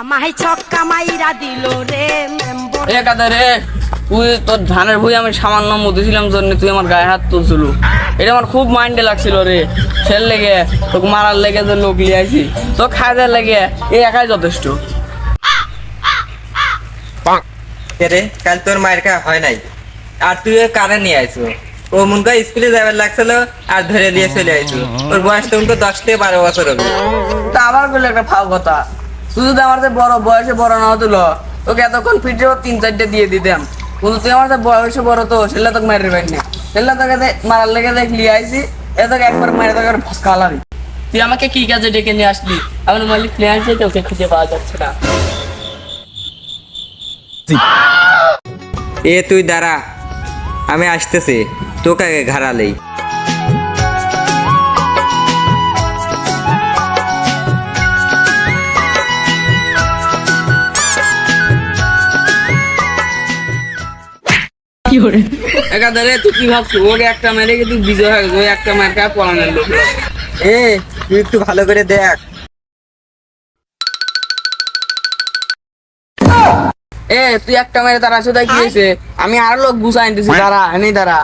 আমায় ছক্কা মাইরা দিল রে মেম্বর। এ কাদা তুই তোর ধানের ভুই আমি সামান্য মধুছিলাম জন্য তুই আমার গায়ে হাত তুলছিল। এটা আমার খুব মাইন্ডে লাগছিল রে। সের লেগে তোকে মারার লেগে যে লোক লিয়াইছি তো খাইদের লেগে এই একাই যথেষ্ট। রে কাল তোর মায়ের কা হয় নাই। আর তুই কারে নিয়ে আইছো। ও স্কুলে যাবার লাগছিল আর ধরে দিয়ে চলে আইছো। ওর বয়স তো দশ থেকে বারো বছর হবে। তা আবার বলে একটা ফাও কথা। তুই যদি আমার যে বড় বয়সে বড় না হতো তোকে এতক্ষণ ফিটে তিন চারটে দিয়ে দিতাম। কিন্তু তুই আমার যে বয়সে বড় তো সেটা তোকে মারি পাই না সেটা তোকে মারার লেগে দেখ লিয়ে আইছি, এ তোকে একবার মারে তোকে ফসকা তুই আমাকে কি কাজে ডেকে নিয়ে আসলি? আমার মালিক প্লেয়ার চাই তোকে খুঁজে পাওয়া যাচ্ছে না। এ তুই দাঁড়া, আমি আসতেছি, তোকে ঘাড়ালেই একাধারে তুই কি ভাবছিস? ওকে একটা মেরে কি তুই বিজয় হয়ে ওই একটা মার খায় পড়ানোর লোক এ তুই একটু ভালো করে দেখ। এ তুই একটা মেরে তারা শুধু কি হয়েছে? আমি আরও লোক গুছাই দিছি দাঁড়া এনে দাঁড়া।